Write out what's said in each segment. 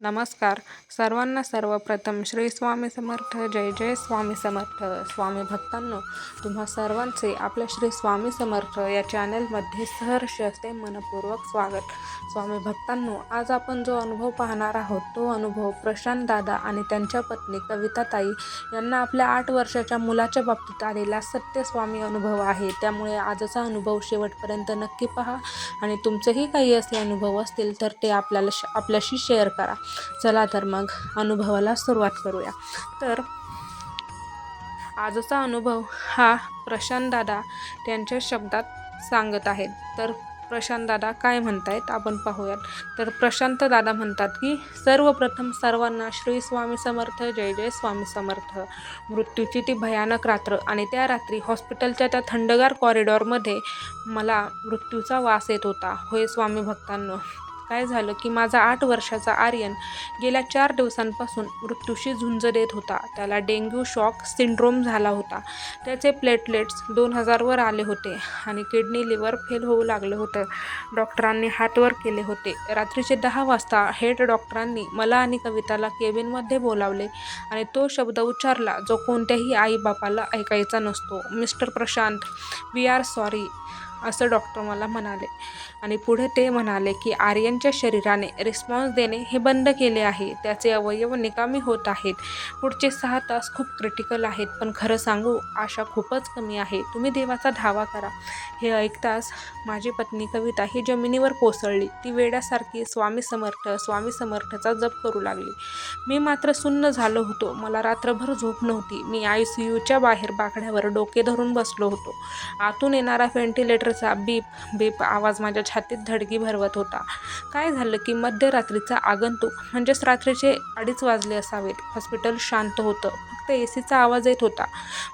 नमस्कार. सर्वांना सर्वप्रथम श्री स्वामी समर्थ जय जय स्वामी समर्थ. स्वामी भक्तांनो तुम्हा सर्वांचे आपल्या श्री स्वामी समर्थ या चॅनलमध्ये सहर्ष असते मनपूर्वक स्वागत. स्वामी भक्तांनो आज आपण जो अनुभव पाहणार आहोत तो अनुभव प्रशांत दादा आणि त्यांच्या पत्नी कविताताई यांना आपल्या आठ वर्षाच्या मुलाच्या बाबतीत आलेला सत्यस्वामी अनुभव आहे. त्यामुळे आजचा अनुभव शेवटपर्यंत नक्की पहा आणि तुमचेही काही असे अनुभव असतील तर ते आपल्याला श आपल्याशी शेअर करा. चला तर मग अनुभवाला सुरुवात करूया. तर आजचा अनुभव हा प्रशांत दादा त्यांच्या शब्दात सांगत आहेत. तर प्रशांत दादा काय म्हणतायत आपण पाहूयात. तर प्रशांत दादा म्हणतात की सर्वप्रथम सर्वांना श्री स्वामी समर्थ जय जय स्वामी समर्थ. मृत्यूची ती भयानक रात्र आणि त्या रात्री हॉस्पिटलच्या त्या थंडगार कॉरिडॉरमध्ये मला मृत्यूचा वास येत होता. होय स्वामी भक्तांनो काय झालं की माझा आठ वर्षाचा आर्यन गेल्या चार दिवसांपासून मृत्यूशी झुंज देत होता. त्याला डेंग्यू शॉक सिंड्रोम झाला होता. त्याचे प्लेटलेट्स दोन हजारवर आले होते आणि किडनी लिव्हर फेल होऊ लागलं होतं. डॉक्टरांनी हातवर केले होते. रात्रीचे दहा वाजता हेड डॉक्टरांनी मला आणि कविताला केबिनमध्ये बोलावले आणि तो शब्द उच्चारला जो कोणत्याही आईबापाला ऐकायचा नसतो. Mister Prashant we are sorry असं डॉक्टर मला म्हणाले. आणि पुढे ते म्हणाले की आर्यनच्या शरीराने रिस्पॉन्स देणे हे बंद केले आहे. त्याचे अवयव निकामी होत आहेत. पुढचे सहा तास खूप क्रिटिकल आहेत. पण खरं सांगू आशा खूपच कमी आहे. तुम्ही देवाचा धावा करा. हे ऐकताच माझी पत्नी कविता ही जमिनीवर कोसळली. ती वेड्यासारखी स्वामी समर्थ स्वामी समर्थचा जप करू लागली. मी मात्र सुन्न झालो होतो. मला रात्रभर झोप नव्हती. मी आय सी यूच्या बाहेर बाकड्यावर डोके धरून बसलो होतो. आतून येणारा व्हेंटिलेटरचा बीप बीप आवाज माझ्या छातीत धडकी भरवत होता. काय झालं की मध्यरात्रीचा आगंतुक म्हणजेच रात्रीचे अडीच वाजले असावेत. हॉस्पिटल शांत होतं. फक्त ए सीचा आवाज येत होता.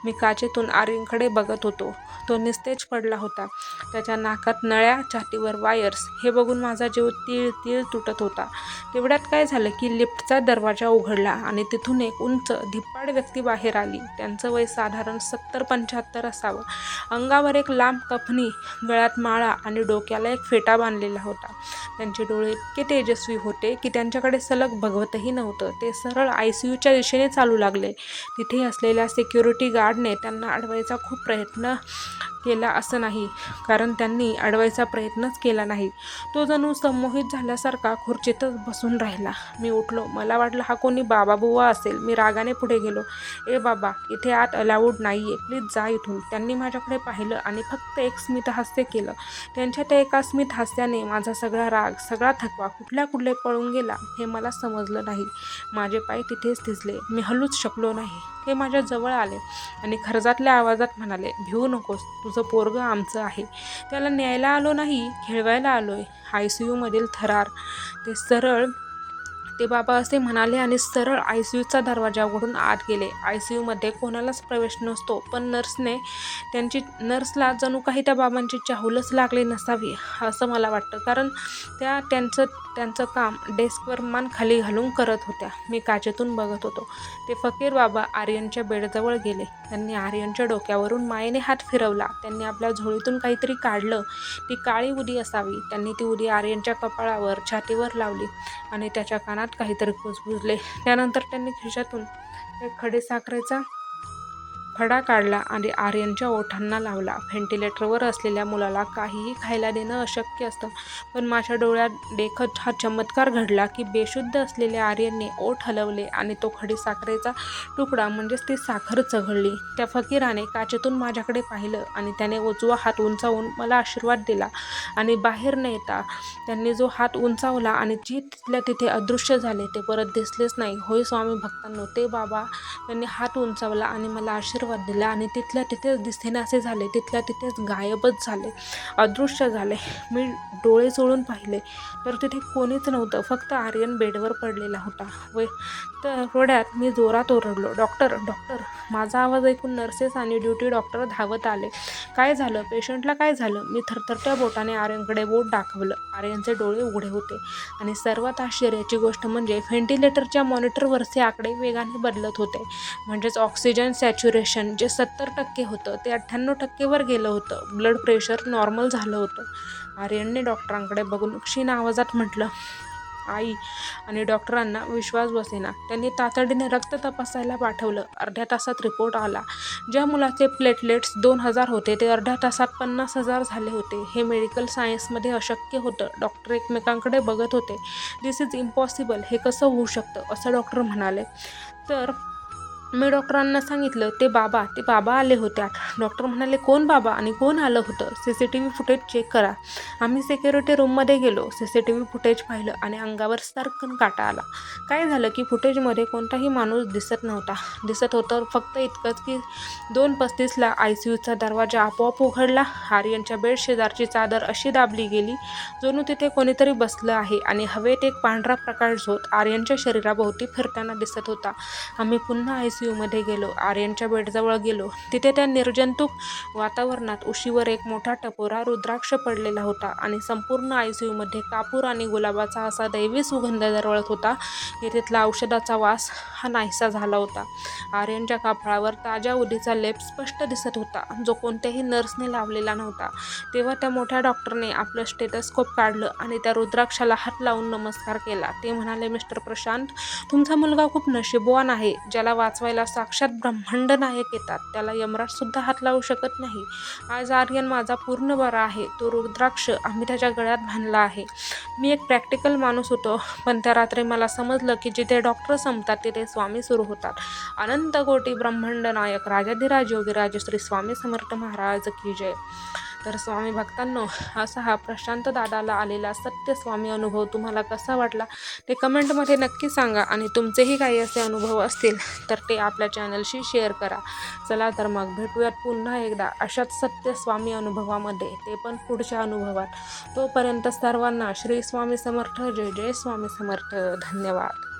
मी काचेतून आर्यनकडे बघत होतो. तो निस्तेज पडला होता. त्याच्या नाकात नळ्या छातीवर वायर्स हे बघून माझा जीव तीळ तीळ तुटत होता. तेवढ्यात काय झालं की लिफ्टचा दरवाजा उघडला आणि तिथून एक उंच धिप्पाड व्यक्ती बाहेर आली. त्यांचं वय साधारण सत्तर पंच्याहत्तर असावं. अंगावर एक लांब कफनी गळ्यात माळा आणि डोक्याला एक फेटा बांधलेला होता. त्यांचे डोळे इतके तेजस्वी होते की त्यांच्याकडे सलग बघवतही नव्हतं. ते सरळ आय सी यूच्या दिशेने चालू लागले. तिथे असलेल्या सिक्युरिटी गार्डने त्यांना अडवायचा खूप प्रयत्न केला असं नाही. कारण त्यांनी अडवायचा प्रयत्नच केला नाही. तो जणू संमोहित झाल्यासारखा खुर्चीतच बसून राहिला. मी उठलो. मला वाटलं हा कोणी बाबा बुवा असेल. मी रागाने पुढे गेलो. ए बाबा इथे आत अलाउड नाही आहे प्लीज जा इथून. त्यांनी माझ्याकडे पाहिलं आणि फक्त एक स्मित हास्य केलं. त्यांच्या त्या एका स्मित हास्याने माझा सगळा राग सगळा थकवा कुठल्या कुठले पळून गेला हे मला समजलं नाही. माझे पाय तिथेच थिजले. मी हलूच शकलो नाही. ते माझ्या जवळ आले आणि खरजातल्या आवाजात म्हणाले भिवू नकोस तुझं पोरगं आमचं आहे. त्याला न्यायला आलो नाही खेळवायला आलो आहे आय सी यूमधील थरार. ते सरळ ते बाबा असे म्हणाले आणि सरळ आय सी यूचा दरवाजा उघडून आत गेले. आय सी यूमध्ये कोणालाच प्रवेश नसतो पण नर्सने त्यांची नर्सला जणू काही त्या बाबांची चाहूलच लागली नसावी असं मला वाटतं. कारण त्या त्यांचं त्यांचं काम डेस्कवर मान खाली घालून करत होत्या. मी काचेतून बघत होतो. ते फकीर बाबा आर्यनच्या बेडजवळ गेले. त्यांनी आर्यनच्या डोक्यावरून मायेने हात फिरवला. त्यांनी आपल्या झोळीतून काहीतरी काढलं. ती काळी उदी असावी. त्यांनी ती उदी आर्यनच्या कपाळावर छातीवर लावली आणि त्याच्या कानात काहीतरी कुजबुजले. त्यानंतर त्यांनी खिशातून एक खडे साखरेचा खडा काढला आणि आर्यनच्या ओठांना लावला. व्हेंटिलेटरवर असलेल्या मुलाला काहीही खायला देणं अशक्य असतं. पण माझ्या डोळ्यात देखत हा चमत्कार घडला की बेशुद्ध असलेल्या आर्यनने ओठ हलवले आणि तो खडी साखरेचा तुकडा म्हणजेच ती साखर चघळली. त्या फकीराने काचेतून माझ्याकडे पाहिलं आणि त्याने उजवा हात उंचावून मला आशीर्वाद दिला आणि बाहेर न येता त्यांनी जो हात उंचावला आणि जे तिथल्या तिथे अदृश्य झाले ते परत दिसलेच नाही. होय स्वामी भक्तांनो ते बाबा. त्यांनी हात उंचावला आणि मला आशीर्वाद आशीर्वाद दिला आणि तिथल्या तिथेच दिसेनासे झाले. तिथल्या तिथेच गायबच झाले. अदृश्य झाले. मी डोळे चोळून पाहिले. तर तिथे कोणीच नव्हतं. फक्त आर्यन बेडवर पडलेला होता. व तर रोड्यात मी जोरात ओरडलो. डॉक्टर डॉक्टर माझा आवाज ऐकून नर्सेस आणि ड्युटी डॉक्टर धावत आले. काय झालं? पेशंटला काय झालं? मी थरथरत्या बोटाने आर्यनकडे बोट दाखवलं. आर्यनचे डोळे उघडे होते. आणि सर्वात आश्चर्याची गोष्ट म्हणजे व्हेंटिलेटरच्या मॉनिटरवरचे आकडे वेगाने बदलत होते. म्हणजेच ऑक्सिजन सॅच्युरेशन जे सत्तर टक्के होतं ते अठ्ठ्याण्णव टक्केवर गेलं होतं. ब्लड प्रेशर नॉर्मल झालं होतं. आर्यनने डॉक्टरांकडे बघून क्षीण आवाजात म्हटलं आई आणि डॉक्टरांना विश्वास बसेना. त्यांनी तातडीने रक्त तपासायला पाठवलं. अर्ध्या तासात रिपोर्ट आला. ज्या मुलाचे प्लेटलेट्स दोन हजार होते ते अर्ध्या तासात पन्नास हजार झाले होते. हे मेडिकल सायन्समध्ये अशक्य होतं. डॉक्टर एकमेकांकडे बघत होते. दिस इज इम्पॉसिबल हे कसं होऊ शकतं? असं डॉक्टर म्हणाले. तर मी डॉक्टरांना सांगितलं ते बाबा ते बाबा आले होते डॉक्टर म्हणाले कोण बाबा आणि कोण आलं होतं? C C T V footage check करा. आम्ही सिक्युरिटी रूममध्ये गेलो C C T V footage पाहिलं आणि अंगावर सरकन काटा आला. काय झालं की फुटेजमध्ये कोणताही माणूस दिसत नव्हता. दिसत होतं फक्त इतकंच की दोन पस्तीसला आय सी यूचा दरवाजा आपोआप उघडला. आर्यनच्या बेड शेजारची चादर अशी दाबली गेली जणू तिथे कोणीतरी बसलं आहे आणि हवेत एक पांढरा प्रकाश झोत आर्यनच्या शरीराभोवती फिरताना दिसत होता. आम्ही पुन्हा आय सी यूमध्ये गेलो आर्यनच्या बेडजवळ गेलो. तिथे त्या निर्जंतुक वातावरणात उशीवर एक मोठा टपोरा रुद्राक्ष पडलेला होता आणि संपूर्ण आय सी यूमध्ये कापूर आणि गुलाबाचा असा दैवी सुगंध दरवळत होता. की तिथला औषधाचा वास हा नाहीसा झाला होता. आर्यनच्या कापडावर ताज्या उदीचा लेप स्पष्ट दिसत होता. जो कोणत्याही नर्सने लावलेला नव्हता. तेव्हा त्या मोठ्या डॉक्टरने आपलं स्टेटस्कोप काढलं आणि त्या रुद्राक्षाला हात लावून नमस्कार केला. ते म्हणाले मिस्टर प्रशांत तुमचा मुलगा खूप नशिबवान आहे. ज्याला वाचवायला साक्षात ब्रह्मांड नायक येतात. त्याला यमराजसुद्धा हात लावू शकत नाही. आज आर्यन माझा पूर्ण बरा आहे. तो रुद्राक्ष आम्ही त्याच्या गळ्यात बांधला आहे. मी एक प्रॅक्टिकल माणूस होतो. पण त्या रात्री मला समजलं की जिथे डॉक्टर संपतात तिथे स्वामी सुरू होतात. अनंत कोटी ब्रह्मांड नायक राजाधिराज योगीराज श्री स्वामी समर्थ महाराज की जय. तर स्वामी भक्तांनो असा हा प्रशांत दादाला आलेला सत्य स्वामी अनुभव तुम्हाला कसा वाटला ते कमेंटमध्ये नक्की सांगा आणि तुमचेही काही असे अनुभव असतील तर ते आपल्या चॅनलशी शेअर करा. चला तर मग भेटूयात पुन्हा एकदा अशाच सत्य स्वामी अनुभवामध्ये ते पण पुढच्या अनुभवात. तोपर्यंत सर्वांना श्री स्वामी समर्थ जय जय स्वामी समर्थ. धन्यवाद.